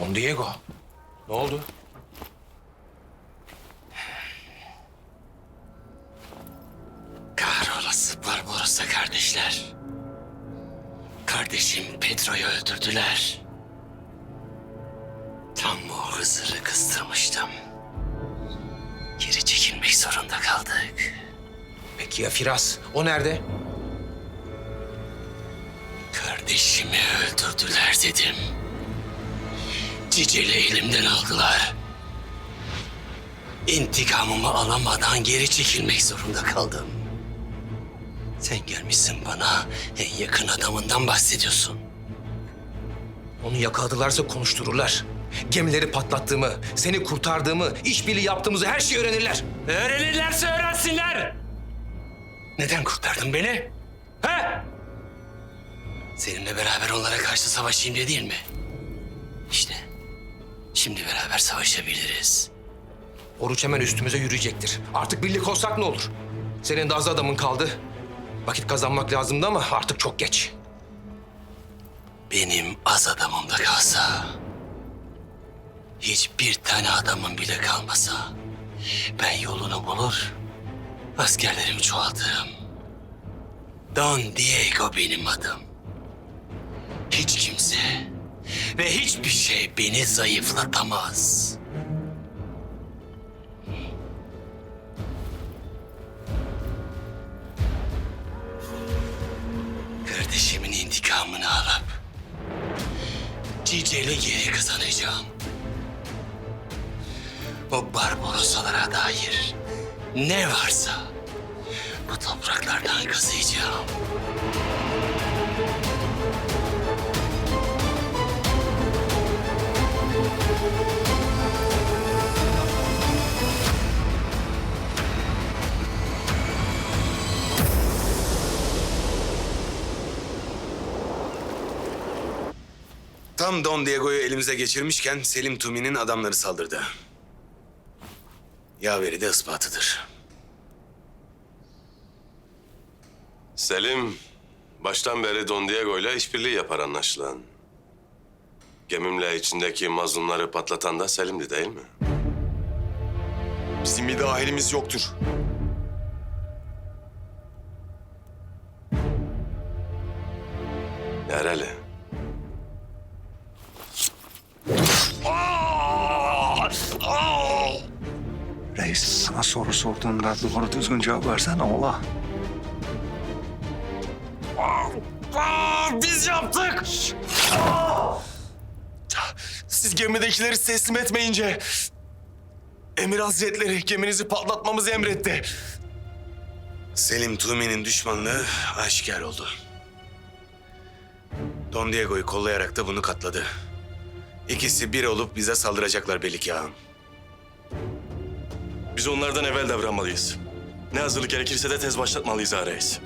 Don Diego. Ne oldu? Kahrolası Barbarossa kardeşler. Kardeşim Pedro'yu öldürdüler. Tam o Hızır'ı kıstırmıştım. Geri çekilmek zorunda kaldık. Peki ya Firas? O nerede? Kardeşimi öldürdüler dedim. Ciceli elimden aldılar. İntikamımı alamadan geri çekilmek zorunda kaldım. Sen gelmişsin bana en yakın adamından bahsediyorsun. Onu yakaladılarsa konuştururlar. Gemileri patlattığımı, seni kurtardığımı, işbirliği yaptığımızı her şeyi öğrenirler. Öğrenirlerse öğrensinler. Neden kurtardın beni? He? Seninle beraber onlara karşı savaşayım diye değil mi? Şimdi beraber savaşabiliriz. Oruç hemen üstümüze yürüyecektir. Artık birlik olsak ne olur? Senin de az adamın kaldı. Vakit kazanmak lazımdı ama artık çok geç. Benim az adamım da kalsa... ...hiçbir tane adamım bile kalmasa... ...ben yolunu bulur... ...askerlerimi çoğaltırım. Don Diego benim adım. Hiç kimse ve hiçbir şey beni zayıflatamaz. Kardeşimin intikamını alıp Ciceli geri kazanacağım. O Barbarossalara dair ne varsa bu topraklardan kazıyacağım. Tam Don Diego'yu elimize geçirmişken Selim Tumi'nin adamları saldırdı. Yaveri de ispatıdır. Selim baştan beri Don Diego ile işbirliği yapar anlaşılan. Gemimle içindeki mazlumları patlatan da Selim'di değil mi? Bizim bir dahilimiz yoktur. Nereli? Reis sana soru sorduğunda doğru düzgün cevap versene ola. Biz yaptık. Siz gemidekileri teslim etmeyince... Emir Hazretleri geminizi patlatmamızı emretti. Selim Tumi'nin düşmanlığı aşikar oldu. Don Diego'yu kollayarak da bunu katladı. İkisi bir olup bize saldıracaklar belli ki ağam. Biz onlardan evvel davranmalıyız. Ne hazırlık gerekirse de tez başlatmalıyız reis.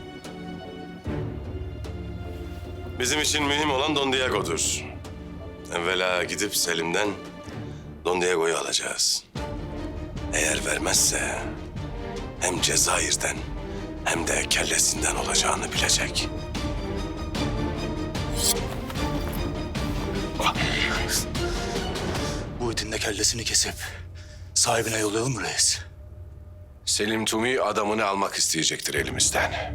Bizim için mühim olan Don Diego'dur. Evvela gidip Selim'den Don Diego'yu alacağız. Eğer vermezse hem Cezayir'den hem de kellesinden olacağını bilecek. Bu itin de kellesini kesip sahibine yollayalım mı reis? Selim Tumi adamını almak isteyecektir elimizden.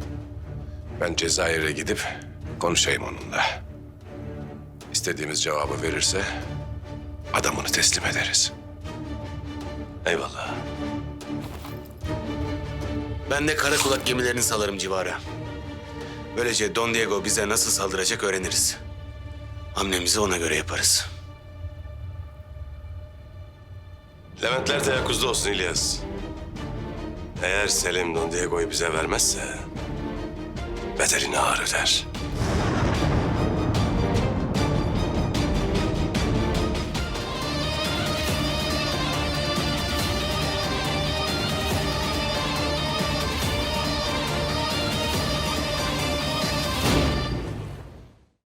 Ben Cezayir'e gidip konuşayım onunla. İstediğimiz cevabı verirse adamını teslim ederiz. Eyvallah. Ben de kara kulak gemilerini salarım civara. Böylece Don Diego bize nasıl saldıracak öğreniriz. Hamlemizi ona göre yaparız. Leventler teyakkuzda olsun İlyas. Eğer Selim Don Diego'yu bize vermezse bedelini ağır öder.